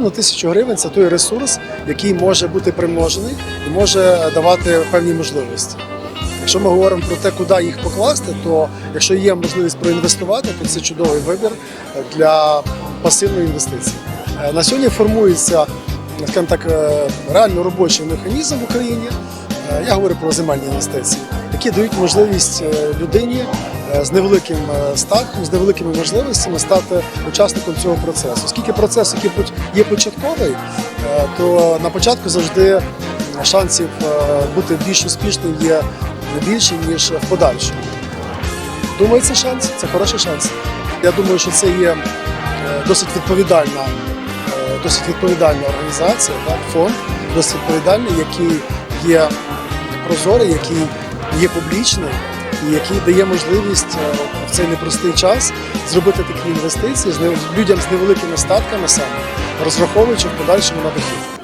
На тисячу гривень це той ресурс, який може бути примножений і може давати певні можливості. Якщо ми говоримо про те, куди їх покласти, то якщо є можливість проінвестувати, то це чудовий вибір для пасивної інвестиції. Е, На сьогодні формується скажімо так, е, реально робочий механізм в Україні. Е, Я говорю про земельні інвестиції, які дають можливість людині з невеликим е, статком, з невеликими можливостями стати учасником цього процесу. Оскільки процес, який є початковий, е, то на початку завжди шансів е, бути більш успішним є більше, ніж в подальшому. Думаю, це шанс, це хороший шанс. Я думаю, що це є е, досить відповідальна, е, досить відповідальна організація, так, фонд, досить відповідальний, який є прозорий, який є публічний і який дає можливість е, в цей непростий час зробити такі інвестиції з людям з невеликими статками саме, розраховуючи в подальшому на дохід.